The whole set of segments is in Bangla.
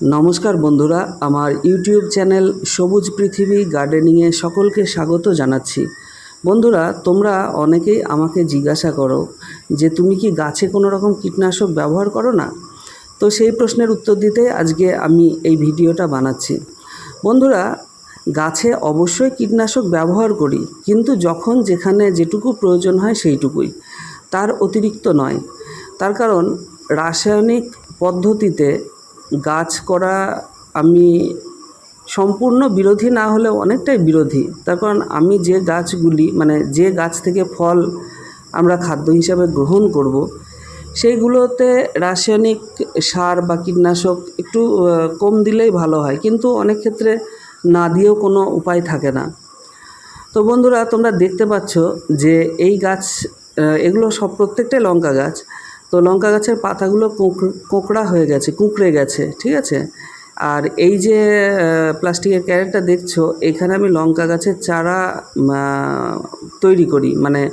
নমস্কার বন্ধুরা, আমার ইউটিউব চ্যানেল সবুজ পৃথিবী গার্ডেনিংয়ে সকলকে স্বাগত জানাচ্ছি। বন্ধুরা, তোমরা অনেকেই আমাকে জিজ্ঞাসা করো যে তুমি কি গাছে কোনো রকম কীটনাশক ব্যবহার করো না? তো সেই প্রশ্নের উত্তর দিতে আজকে আমি এই ভিডিওটা বানাচ্ছি। বন্ধুরা, গাছে অবশ্যই কীটনাশক ব্যবহার করি, কিন্তু যখন যেখানে যেটুকু প্রয়োজন হয় সেইটুকুই। তার অতিরিক্ত নয়। তার কারণ, রাসায়নিক পদ্ধতিতে গাছ করা আমি সম্পূর্ণ বিরোধী না হলেও অনেকটাই বিরোধী। তার কারণ আমি যে গাছগুলি মানে যে গাছ থেকে ফল আমরা খাদ্য হিসাবে গ্রহণ করব, সেইগুলোতে রাসায়নিক সার বা কীটনাশক একটু কম দিলেই ভালো হয়। কিন্তু অনেক ক্ষেত্রে না দিয়েও কোনো উপায় থাকে না। তো বন্ধুরা, তোমরা দেখতে পাচ্ছ যে এই গাছ এগুলো সব প্রত্যেকটাই লঙ্কা গাছ। তো লঙ্কা গাছের পাতাগুলো কোঁক- কোঁকড়া হয়ে গেছে, কুঁকড়ে গেছে, ঠিক আছে? আর এই যে প্লাস্টিকের ক্যারেটটা দেখছ, এখানে আমি লঙ্কা গাছের চারা তৈরি করি। মানে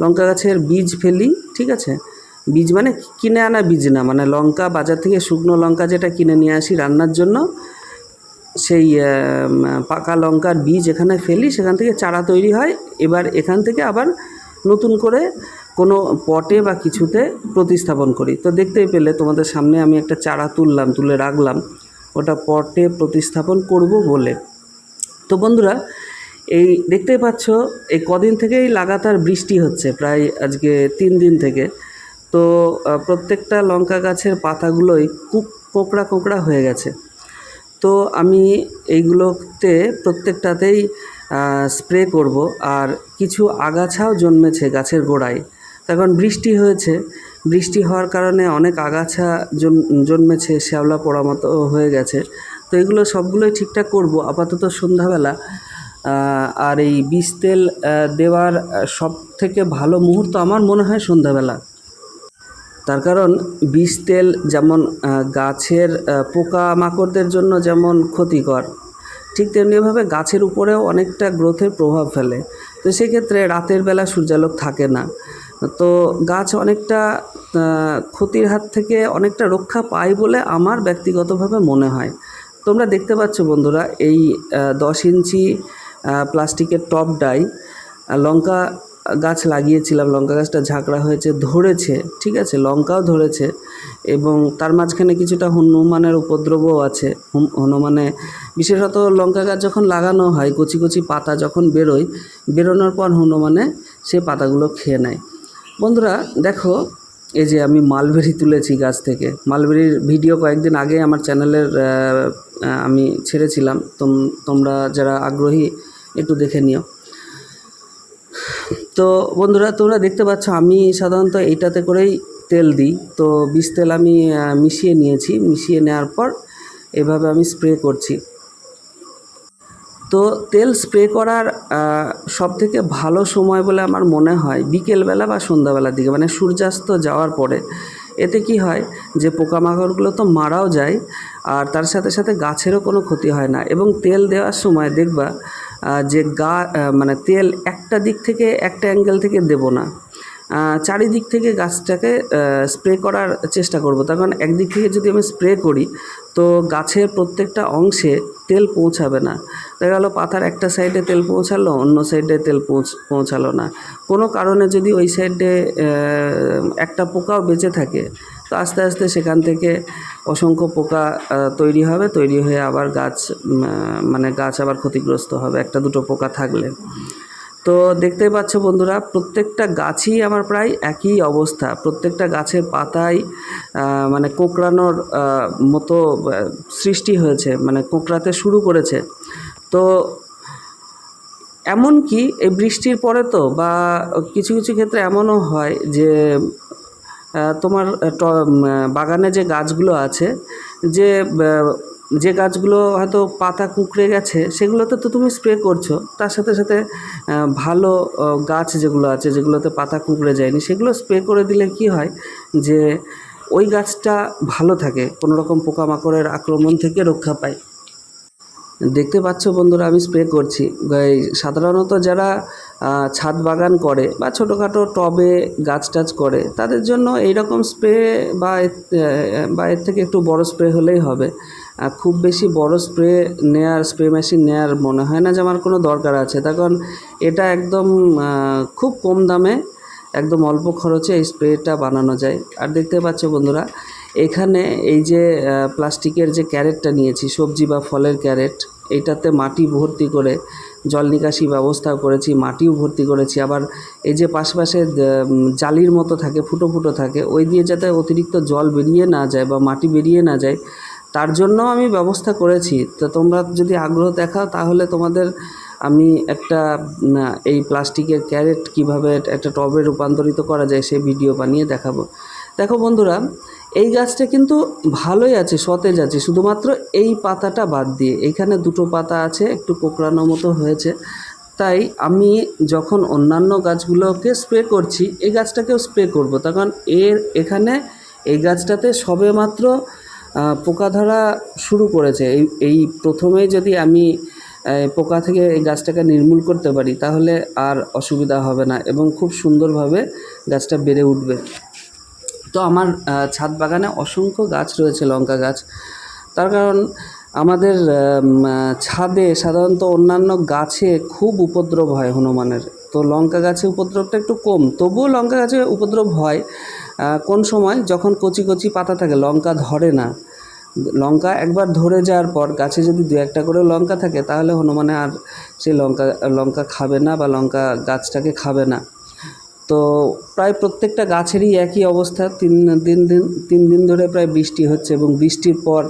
লঙ্কা গাছের বীজ ফেলি, ঠিক আছে? বীজ মানে কিনে আনা বীজ না মানে লঙ্কা বাজার থেকে শুকনো লঙ্কা যেটা কিনে নিয়ে আসি রান্নার জন্য, সেই পাকা লঙ্কার বীজ এখানে ফেলি, সেখান থেকে চারা তৈরি হয়। এবার এখান থেকে আবার নতুন করে কোনো পটে বা কিছুতে প্রতিস্থাপন করি। তো দেখতেই পেলে তোমাদের সামনে আমি একটা চারা তুললাম, তুলে রাখলাম। ওটা পটে প্রতিস্থাপন করব বলে। তো বন্ধুরা, এই দেখতেই পাচ্ছ, এই কদিন থেকেই লাগাতার বৃষ্টি হচ্ছে, প্রায় আজকে তিন দিন থেকে। তো প্রত্যেকটা লঙ্কা গাছের পাতাগুলোই কুক, কোঁকড়া কোঁকড়া হয়ে গেছে। তো আমি এইগুলোতে প্রত্যেকটাতেই স্প্রে করব। আর কিছু আগাছাও জন্মেছে গাছের গোড়ায়। তখন বৃষ্টি হয়েছে। বৃষ্টি হওয়ার কারণে অনেক আগাছা জন্মেছে, শ্যাওলা পড়া মতো হয়ে গেছে। তো এগুলো সবগুলোই ঠিকঠাক করব। আপাতত সন্ধ্যাবেলা। আর এই বীজ তেল দেওয়ার সব থেকে ভালো মুহূর্ত আমার মনে হয় সন্ধ্যাবেলা। তার কারণ বীজ তেল যেমন গাছের পোকা মাকড়দের জন্য যেমন ক্ষতিকর, ঠিক তেমনিভাবে গাছের উপরেও অনেকটা গ্রোথের প্রভাব ফেলে। তো সেক্ষেত্রে রাতের বেলা সূর্যালোক থাকে না। তো গাছ অনেকটা ক্ষতির হাত থেকে অনেকটা রক্ষা পায় বলে আমার ব্যক্তিগতভাবে মনে হয়। তোমরা দেখতে পাচ্ছ বন্ধুরা, এই দশ ইঞ্চি প্লাস্টিকের টপ ডাই লঙ্কা গাছ লাগিয়েছিলাম, লঙ্কা গাছটা ঝাঁকড়া হয়েছে, ধরেছে, ঠিক আছে, লঙ্কাও ধরেছে এবং তার মাঝখানে কিছুটা হনুমানের উপদ্রবও আছে। হনুমানে, বিশেষত লঙ্কা গাছ যখন লাগানো হয়, কচি কচি পাতা যখন বেরোয়, বেরোনোর পর হনুমানে সে পাতাগুলো খেয়ে নেয়। বন্ধুরা, দেখো, এই যে আমি মালবেরি তুলেছি গাছ থেকে। মালবেরির ভিডিও কয়েকদিন আগে আমার চ্যানেলের আমি ছেড়েছিলাম। তোম, তোমরা যারা আগ্রহী, একটু দেখে নিও। তো বন্ধুরা, তোমরা দেখতে পাচ্ছ, আমি সাধারণত এইটাতে করেই তেল দিই। তো বীজ তেল আমি মিশিয়ে নিয়েছি। মিশিয়ে নেওয়ার পর এভাবে আমি স্প্রে করছি। তো তেল স্প্রে করার সব থেকে ভালো সময় বলে আমার মনে হয় বিকেলবেলা বা সন্ধ্যাবেলার দিকে মানে সূর্যাস্ত যাওয়ার পরে। এতে কি হয় যে পোকামাকড়গুলো তো মারাও যায়, আর তার সাথে সাথে গাছেরও কোনো ক্ষতি হয় না। এবং তেল দেওয়ার সময় দেখবা যে গা মানে তেল একটা দিক থেকে একটা অ্যাঙ্গেল থেকে দেব না। চারিদিক থেকে গাছটাকে স্প্রে করার চেষ্টা করব। তার কারণ একদিক থেকে যদি আমি স্প্রে করি, তো গাছের প্রত্যেকটা অংশে তেল পৌঁছাবে না। দেখা গেলো পাতার একটা সাইডে তেল পৌঁছালো, অন্য সাইডে তেল পৌঁছ, পৌঁছালো না। কোনো কারণে যদি ওই সাইডে একটা পোকাও বেঁচে থাকে, তো আস্তে আস্তে সেখান থেকে অসংখ্য পোকা তৈরি হবে। তৈরি হয়ে আবার গাছ মানে গাছ আবার ক্ষতিগ্রস্ত হবে। একটা দুটো পোকা থাকলে। তো দেখতে পাচ্ছ বন্ধুরা, প্রত্যেকটা গাছই আমার প্রায় একই অবস্থা। প্রত্যেকটা গাছের পাতায় মানে কোঁকড়ানোর মতো সৃষ্টি হয়েছে মানে কোঁকড়াতে শুরু করেছে। তো এমনকি এই বৃষ্টির পরে তো বা কিছু কিছু ক্ষেত্রে এমনও হয় যে তোমার বাগানে যে গাছগুলো আছে, যে যে গাছগুলো হয়তো পাতা কুঁকড়ে গেছে, সেগুলোতে তো তুমি স্প্রে করছ। তার সাথে সাথে ভালো গাছ যেগুলো আছে, যেগুলোতে পাতা কুঁকড়ে যায়নি, সেগুলো স্প্রে করে দিলে কি হয় যে, ওই গাছটা ভালো থাকে কোনো রকম পোকামাকড়ের আক্রমণ থেকে রক্ষা পায়। দেখতে পাচ্ছ বন্ধুরা, আমি স্প্রে করছি। সাধারণত যারা ছাদ বাগান করে বা ছোটোখাটো টবে গাছ টাছ করে, তাদের জন্য এইরকম স্প্রে বা বা এর থেকে একটু বড় স্প্রে হলেই হবে। খুব বেশি বড় স্প্রে নেয়ার, স্প্রে মেশিন নেয়ার মনে হয় না যে আমার কোনো দরকার আছে। তার কারণ এটা একদম খুব কম দামে একদম অল্প খরচে এই স্প্রেটা বানানো যায়। আর দেখতে পাচ্ছ বন্ধুরা, এখানে এই যে প্লাস্টিকের যে ক্যারেটটা নিয়েছি, সবজি বা ফলের ক্যারেট এইটাতে মাটি ভর্তি করে জল নিকাশি ব্যবস্থা করেছি, মাটিও ভর্তি করেছি। আবার এই যে পাশপাশে জালির মতো থাকে, ফুটো ফুটো থাকে, ওই দিয়ে যাতে অতিরিক্ত জল বেরিয়ে না যায় বা মাটি বেরিয়ে না যায়, তার জন্য আমি ব্যবস্থা করেছি। তো তোমরা যদি আগ্রহ দেখাও, তাহলে তোমাদের আমি একটা এই প্লাস্টিকের ক্যারেট কীভাবে একটা টবে রূপান্তরিত করা যায় সেই ভিডিও বানিয়ে দেখাবো। দেখো বন্ধুরা এই গাছটা কিন্তু ভালোই আছে, সতেজ আছে। শুধুমাত্র এই পাতাটা বাদ দিয়ে, এখানে দুটো পাতা আছে, একটু কোকড়ানো মতো হয়েছে। তাই আমি যখন অন্যান্য গাছগুলোকে স্প্রে করছি, এই গাছটাকেও স্প্রে করব। তখন এর এখানে এই গাছটাতে সবে মাত্র পোকা ধরা শুরু করেছে। এই এই প্রথমেই যদি আমি পোকা থেকে এই গাছটাকে নির্মূল করতে পারি, তাহলে আর অসুবিধা হবে না এবং খুব সুন্দরভাবে গাছটা বেড়ে উঠবে। তো আমার ছাদ বাগানে অসংখ্য গাছ রয়েছে, লঙ্কা গাছ। তার কারণ আমাদের ছাদে সাধারণত অন্যান্য গাছে খুব উপদ্রব হয় হনুমানের। তো লঙ্কা গাছে উপদ্রবটা একটু কম, তবুও লঙ্কা গাছে উপদ্রব হয় কোন সময়? যখন কচি কচি পাতা থাকে, লঙ্কা ধরে না। লঙ্কা একবার ধরে যাওয়ার পর গাছে যদি দু একটা করে লঙ্কা থাকে, তাহলে হনুমানে আর সেই লঙ্কা লঙ্কা খাবে না বা লঙ্কা গাছটাকে খাবে না। তো প্রায় প্রত্যেকটা গাছেরই একই অবস্থা। তিন দিন দিন, তিন দিন ধরে প্রায় বৃষ্টি হচ্ছে এবং বৃষ্টির পর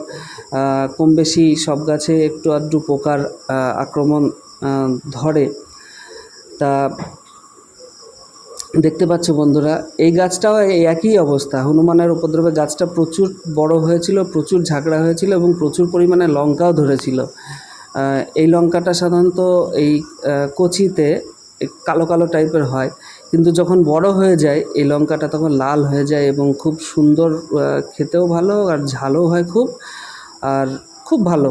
কম বেশি সব গাছে একটু আধটু পোকার আক্রমণ ধরে। তা দেখতে পাচ্ছ বন্ধুরা, এই গাছটাও একই অবস্থা। হনুমানের উপদ্রবে গাছটা প্রচুর বড় হয়েছিল, প্রচুর ঝাঁকড়া হয়েছিল এবং প্রচুর পরিমাণে লঙ্কাও ধরেছিল। এই লঙ্কাটা সাধারণত এই কচিতে কালো কালো টাইপের হয়। কিন্তু যখন বড় হয়ে যায়, এই লঙ্কাটা তখন লাল হয়ে যায় এবং খুব সুন্দর খেতেও ভালো আর ঝালও হয় খুব আর খুব ভালো।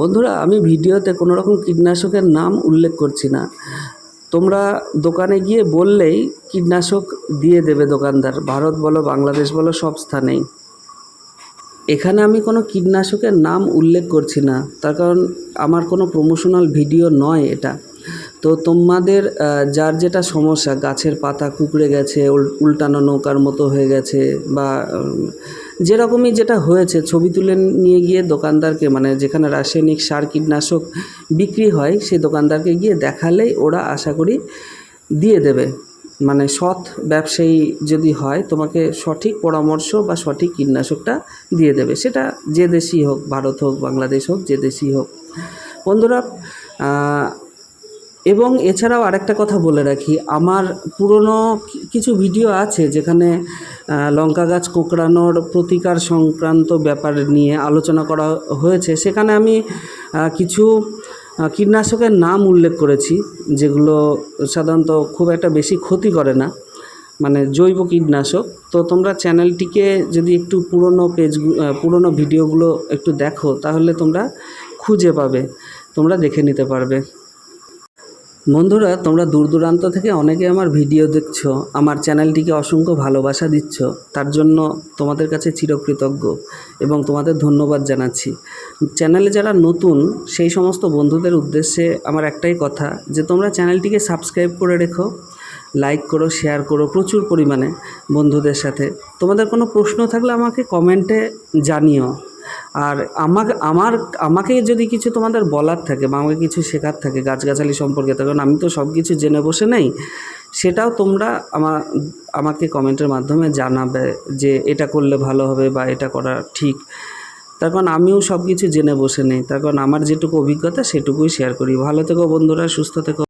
বন্ধুরা, আমি ভিডিওতে কোনো রকম কীটনাশকের নাম উল্লেখ করছি না। তোমরা দোকানে গিয়ে বললেই কীটনাশক দিয়ে দেবে দোকানদার। ভারত বলো, বাংলাদেশ বলো, সব স্থানেই। এখানে আমি কোনো কীটনাশকের নাম উল্লেখ করছি না। তার কারণ আমার কোনো প্রমোশনাল ভিডিও নয় এটা। তো তোমাদের যার যেটা সমস্যা, গাছের পাতা কুকড়ে গেছে, উল- উল্টানো নৌকার মতো হয়ে গেছে বা যেরকমই যেটা হয়েছে, ছবি তুলে নিয়ে গিয়ে দোকানদারকে মানে যেখানে রাসায়নিক সার কীটনাশক বিক্রি হয়, সেই দোকানদারকে গিয়ে দেখালেই ওরা আশা করি দিয়ে দেবে। মানে সৎ ব্যবসায়ী যদি হয়, তোমাকে সঠিক পরামর্শ বা সঠিক কীটনাশকটা দিয়ে দেবে। সেটা যে দেশই হোক, ভারত হোক, বাংলাদেশ হোক, যে দেশই হোক। বন্ধুরা এবং এছাড়াও আরেকটা কথা বলে রাখি, আমার পুরনো কিছু ভিডিও আছে যেখানে লঙ্কা গাছ কোঁকড়ানোর প্রতিকার সংক্রান্ত ব্যাপার নিয়ে আলোচনা করা হয়েছে। সেখানে আমি কিছু কীটনাশকের নাম উল্লেখ করেছি, যেগুলো সাধারণত খুব একটা বেশি ক্ষতি করে না মানে জৈব কীটনাশক। তো তোমরা চ্যানেলটিকে যদি একটু পুরনো পেজ পুরনো ভিডিওগুলো একটু দেখো, তাহলে তোমরা খুঁজে পাবে, তোমরা দেখে নিতে পারবে। বন্ধুরা, তোমরা দূর দূরান্ত থেকে অনেকে আমার ভিডিও দেখছ, আমার চ্যানেলটিকে অসংখ্য ভালোবাসা দিচ্ছ, তার জন্য তোমাদের কাছে চিরকৃতজ্ঞ এবং তোমাদের ধন্যবাদ জানাচ্ছি। চ্যানেলে যারা নতুন, সেই সমস্ত বন্ধুদের উদ্দেশ্যে আমার একটাই কথা, যে তোমরা চ্যানেলটিকে সাবস্ক্রাইব করে রেখো, লাইক করো, শেয়ার করো প্রচুর পরিমাণে বন্ধুদের সাথে। তোমাদের কোনো প্রশ্ন থাকলে আমাকে কমেন্টে জানিও। আর আমাকে, আমার, আমাকে যদি কিছু তোমাদের বলার থাকে বা আমাকে কিছু শেখার থাকে গাছগাছালি সম্পর্কে তখন আমি তো সব কিছু জেনে বসে নেই, সেটাও তোমরা আমার আমাকে কমেন্টের মাধ্যমে জানাবে যে এটা করলে ভালো হবে বা এটা করা ঠিক। তার কারণ আমিও সব কিছু জেনে বসে নেই, তার কারণ আমার যেটুকু অভিজ্ঞতা সেটুকুই শেয়ার করি। ভালো থেকো বন্ধুরা, সুস্থ থেকো।